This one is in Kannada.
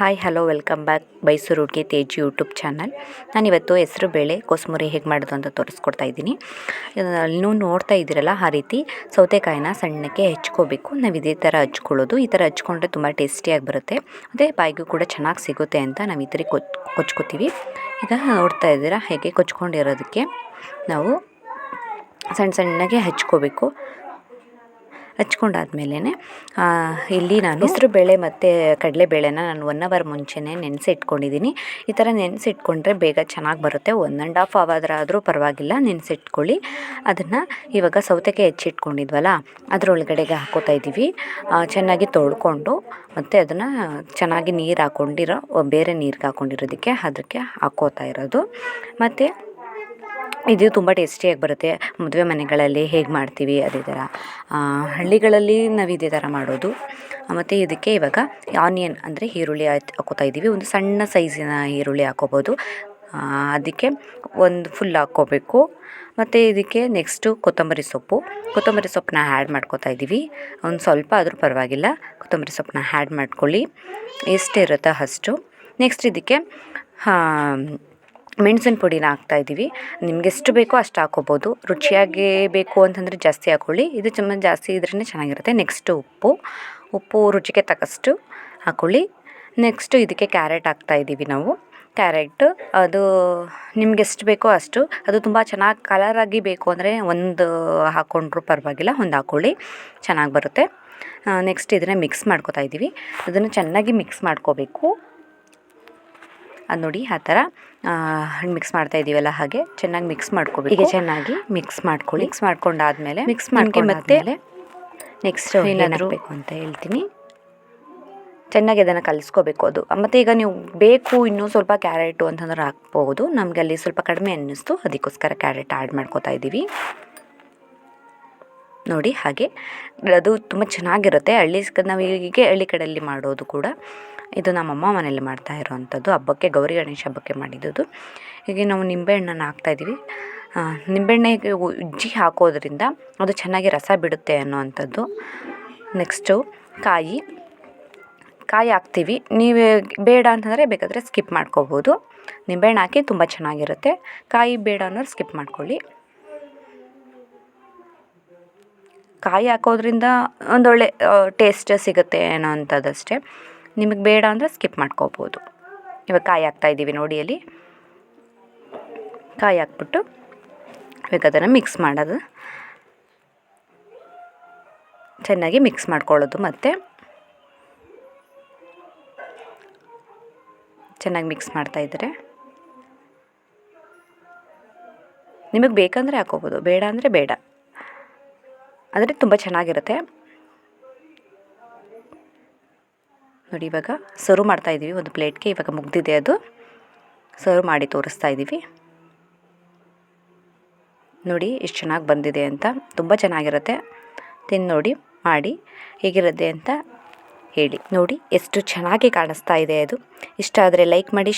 Hi, hello, welcome back Mysuru ಹುಡುಗಿ ತೇಜ್ ಯೂಟ್ಯೂಬ್ ಚಾನಲ್. ನಾನಿವತ್ತು ಹೆಸರು ಬೇಳೆ, ಕೋಸಂಬರಿ ಹೇಗೆ ಮಾಡೋದು ಅಂತ ತೋರಿಸ್ಕೊಡ್ತಾ ಇದ್ದೀನಿ. ನೀವು ನೋಡ್ತಾ ಇದ್ದೀರಲ್ಲ, ಆ ರೀತಿ ಸೌತೆಕಾಯಿನ ಸಣ್ಣಕ್ಕೆ ಹೆಚ್ಕೋಬೇಕು. ನಾವು ಇದೇ ಥರ ಹಚ್ಕೊಳ್ಳೋದು. ಈ ಥರ ಹಚ್ಕೊಂಡ್ರೆ ತುಂಬ ಟೇಸ್ಟಿಯಾಗಿ ಬರುತ್ತೆ. ಮತ್ತು ಬಾಯಿಗೂ ಕೂಡ ಚೆನ್ನಾಗಿ ಸಿಗುತ್ತೆ ಅಂತ ನಾವು ಈ ಥರ ಕೊಚ್, ಕೊಚ್ಕೋತೀವಿ. ಈಗ ನೋಡ್ತಾ ಇದ್ದೀರಾ, ಹೇಗೆ ಕೊಚ್ಕೊಂಡಿರೋದಕ್ಕೆ ನಾವು ಸಣ್ಣ ಸಣ್ಣಗೆ ಹಚ್ಕೋಬೇಕು. ಹಚ್ಕೊಂಡಾದ್ಮೇಲೆ ಇಲ್ಲಿ ನಾನು ಹೆಸರು ಬೇಳೆ ಮತ್ತು ಕಡಲೆಬೇಳೆನ ನಾನು ಒನ್ ಅವರ್ ಮುಂಚೆನೇ ನೆನೆಸಿಟ್ಕೊಂಡಿದ್ದೀನಿ. ಈ ಥರ ನೆನೆಸಿಟ್ಕೊಂಡ್ರೆ ಬೇಗ ಚೆನ್ನಾಗಿ ಬರುತ್ತೆ. ಒನ್ ಆ್ಯಂಡ್ ಹಾಫ್ ಅವರ್ ಆದರೂ ಪರವಾಗಿಲ್ಲ, ನೆನೆಸಿಟ್ಕೊಳ್ಳಿ. ಅದನ್ನು ಇವಾಗ ಸೌತೆಕಾಯಿ ಹೆಚ್ಚಿಟ್ಕೊಂಡಿದ್ವಲ್ಲ ಅದರೊಳಗಡೆಗೆ ಹಾಕೋತಾ ಇದ್ದೀವಿ ಚೆನ್ನಾಗಿ ತೊಳ್ಕೊಂಡು, ಮತ್ತು ಅದನ್ನು ಚೆನ್ನಾಗಿ ನೀರು ಹಾಕ್ಕೊಂಡಿರೋ ಬೇರೆ ನೀರಿಗೆ ಹಾಕ್ಕೊಂಡಿರೋದಕ್ಕೆ ಅದಕ್ಕೆ ಹಾಕೋತಾ ಇರೋದು. ಮತ್ತು ಇದು ತುಂಬ ಟೇಸ್ಟಿಯಾಗಿ ಬರುತ್ತೆ. ಮದುವೆ ಮನೆಗಳಲ್ಲಿ ಹೇಗೆ ಮಾಡ್ತೀವಿ, ಅದೇ ಥರ ಹಳ್ಳಿಗಳಲ್ಲಿ ನಾವು ಇದೇ ಥರ ಮಾಡೋದು. ಮತ್ತು ಇದಕ್ಕೆ ಇವಾಗ ಆನಿಯನ್ ಅಂದರೆ ಈರುಳ್ಳಿ ಹಾಕೋತಾ ಇದ್ದೀವಿ ಒಂದು ಸಣ್ಣ ಸೈಜಿನ ಈರುಳ್ಳಿ ಹಾಕೋಬೋದು. ಅದಕ್ಕೆ ಒಂದು ಫುಲ್ ಹಾಕ್ಕೋಬೇಕು ಮತ್ತು ಇದಕ್ಕೆ ನೆಕ್ಸ್ಟು ಕೊತ್ತಂಬರಿ ಸೊಪ್ಪು. ಕೊತ್ತಂಬರಿ ಸೊಪ್ಪನ್ನ ಆ್ಯಡ್ ಮಾಡ್ಕೋತಾ ಇದ್ದೀವಿ ಒಂದು ಸ್ವಲ್ಪ ಆದರೂ ಪರವಾಗಿಲ್ಲ. ಕೊತ್ತಂಬರಿ ಸೊಪ್ಪನ್ನ ಆ್ಯಡ್ ಮಾಡ್ಕೊಳ್ಳಿ. ಎಷ್ಟಿರುತ್ತೋ ಅಷ್ಟು. ನೆಕ್ಸ್ಟ್ ಇದಕ್ಕೆ ಮೆಣ್ಸಿನ ಪುಡಿನ ಹಾಕ್ತಾಯಿದ್ದೀವಿ ನಿಮ್ಗೆ ಎಷ್ಟು ಬೇಕೋ ಅಷ್ಟು ಹಾಕ್ಕೋಬೋದು ರುಚಿಯಾಗಿ ಬೇಕು ಅಂತಂದರೆ ಜಾಸ್ತಿ ಹಾಕ್ಕೊಳ್ಳಿ ಇದು ತುಂಬ ಜಾಸ್ತಿ ಇದ್ರೇ ಚೆನ್ನಾಗಿರುತ್ತೆ. ನೆಕ್ಸ್ಟು ಉಪ್ಪು. ಉಪ್ಪು ರುಚಿಗೆ ತಕ್ಕಷ್ಟು ಹಾಕ್ಕೊಳ್ಳಿ ನೆಕ್ಸ್ಟು ಇದಕ್ಕೆ ಕ್ಯಾರೆಟ್ ಹಾಕ್ತಾಯಿದ್ದೀವಿ ನಾವು. ಕ್ಯಾರೆಟ್, ಅದು ನಿಮ್ಗೆ ಎಷ್ಟು ಬೇಕೋ ಅಷ್ಟು. ಅದು ತುಂಬ ಚೆನ್ನಾಗಿ ಕಲರಾಗಿ ಬೇಕು ಅಂದರೆ ಒಂದು ಹಾಕ್ಕೊಂಡ್ರೂ ಪರವಾಗಿಲ್ಲ, ಒಂದು ಹಾಕ್ಕೊಳ್ಳಿ ಚೆನ್ನಾಗಿ ಬರುತ್ತೆ. ನೆಕ್ಸ್ಟ್ ಇದನ್ನು ಮಿಕ್ಸ್ ಮಾಡ್ಕೋತಾ ಇದ್ದೀವಿ. ಅದನ್ನು ಚೆನ್ನಾಗಿ ಮಿಕ್ಸ್ ಮಾಡ್ಕೋಬೇಕು. ಅದು ನೋಡಿ ಆ ಥರ ಮಿಕ್ಸ್ ಮಾಡ್ತಾ ಇದ್ದೀವಲ್ಲ ಹಾಗೆ ಚೆನ್ನಾಗಿ ಮಿಕ್ಸ್ ಮಾಡ್ಕೊಬೇಕು. ಈಗ ಚೆನ್ನಾಗಿ ಮಿಕ್ಸ್ ಮಾಡ್ಕೊಳ್ಳಿ. ಮಿಕ್ಸ್ ಮಾಡ್ಕೊಂಡಾದ್ಮೇಲೆ ಮಿಕ್ಸ್ ಮಾಡ್ಕೊಂಡು ಮತ್ತೆ ನೆಕ್ಸ್ಟ್ ಏನಾದರೂ ಬೇಕು ಅಂತ ಹೇಳ್ತೀನಿ. ಚೆನ್ನಾಗಿ ಅದನ್ನು ಕಲಿಸ್ಕೋಬೇಕು ಅದು. ಮತ್ತು ಈಗ ನೀವು ಬೇಕು ಇನ್ನೂ ಸ್ವಲ್ಪ ಕ್ಯಾರೆಟು ಅಂತಂದ್ರೆ ಹಾಕ್ಬೋದು. ನಮಗೆ ಅಲ್ಲಿ ಸ್ವಲ್ಪ ಕಡಿಮೆ ಅನ್ನಿಸ್ತು ಅದಕ್ಕೋಸ್ಕರ ಕ್ಯಾರೆಟ್ ಆ್ಯಡ್ ಮಾಡ್ಕೋತಾ ಇದ್ದೀವಿ ನೋಡಿ ಹಾಗೆ. ಅದು ತುಂಬ ಚೆನ್ನಾಗಿರುತ್ತೆ. ಹಳ್ಳಿ ನಾವು ಹೀಗೆ ಹಳ್ಳಿ ಕಡೆಯಲ್ಲಿ ಮಾಡೋದು ಕೂಡ ಇದು ನಮ್ಮಮ್ಮ ಮನೇಲಿ ಮಾಡ್ತಾ ಇರೋವಂಥದ್ದು. ಹಬ್ಬಕ್ಕೆ, ಗೌರಿ ಗಣೇಶ ಹಬ್ಬಕ್ಕೆ ಮಾಡಿದ್ದು ಹೀಗೆ ನಾವು ನಿಂಬೆಹಣ್ಣನ್ನು ಹಾಕ್ತಾಯಿದ್ದೀವಿ ನಿಂಬೆಹಣ್ಣೆ ಉಜ್ಜಿ ಹಾಕೋದ್ರಿಂದ ಅದು ಚೆನ್ನಾಗಿ ರಸ ಬಿಡುತ್ತೆ ಅನ್ನೋವಂಥದ್ದು. ನೆಕ್ಸ್ಟು ಕಾಯಿ. ಕಾಯಿ ಹಾಕ್ತೀವಿ. ನೀವೇ ಬೇಡ ಅಂತಂದರೆ ಬೇಕಾದರೆ ಸ್ಕಿಪ್ ಮಾಡ್ಕೋಬೋದು. ನಿಂಬೆಹಣ್ಣು ಹಾಕಿ ತುಂಬ ಚೆನ್ನಾಗಿರುತ್ತೆ. ಕಾಯಿ ಬೇಡ ಅನ್ನೋರು ಸ್ಕಿಪ್ ಮಾಡ್ಕೊಳ್ಳಿ. ಕಾಯಿ ಹಾಕೋದ್ರಿಂದ ಒಂದೊಳ್ಳೆ ಟೇಸ್ಟ್ ಸಿಗುತ್ತೆ ಏನೋ ಅಂಥದ್ದಷ್ಟೇ. ನಿಮಗೆ ಬೇಡ ಅಂದರೆ ಸ್ಕಿಪ್ ಮಾಡ್ಕೋಬೋದು. ಇವಾಗ ಕಾಯಿ ಹಾಕ್ತಾ ಇದ್ದೀವಿ ನೋಡಿ ಅಲ್ಲಿ. ಕಾಯಿ ಹಾಕ್ಬಿಟ್ಟು ಇವಾಗ ಅದನ್ನು ಮಿಕ್ಸ್ ಮಾಡೋದು. ಚೆನ್ನಾಗಿ ಮಿಕ್ಸ್ ಮಾಡ್ಕೊಳ್ಳೋದು ಮತ್ತು. ಚೆನ್ನಾಗಿ ಮಿಕ್ಸ್ ಮಾಡ್ತಾಯಿದ್ರೆ ನಿಮಗೆ ಬೇಕಂದರೆ ಹಾಕೋಬೋದು, ಬೇಡ ಅಂದರೆ ಬೇಡ. ಆದರೆ ತುಂಬ ಚೆನ್ನಾಗಿರುತ್ತೆ. ನೋಡಿ ಇವಾಗ ಸರ್ವ್ ಮಾಡ್ತಾ ಇದ್ದೀವಿ. ಒಂದು ಪ್ಲೇಟ್ಗೆ ಇವಾಗ ಮುಗ್ದಿದೆ ಅದು. ಸರ್ವ್ ಮಾಡಿ ತೋರಿಸ್ತಾ ಇದ್ದೀವಿ. ನೋಡಿ ಎಷ್ಟು ಚೆನ್ನಾಗಿ ಬಂದಿದೆ ಅಂತ. ತುಂಬ ಚೆನ್ನಾಗಿರುತ್ತೆ. ತಿಂದು ನೋಡಿ, ಮಾಡಿ ಹೇಗಿರುತ್ತೆ ಅಂತ ಹೇಳಿ. ನೋಡಿ ಎಷ್ಟು ಚೆನ್ನಾಗಿ ಕಾಣಿಸ್ತಾ ಇದೆ ಅದು. ಇಷ್ಟ ಆದರೆ ಲೈಕ್ ಮಾಡಿ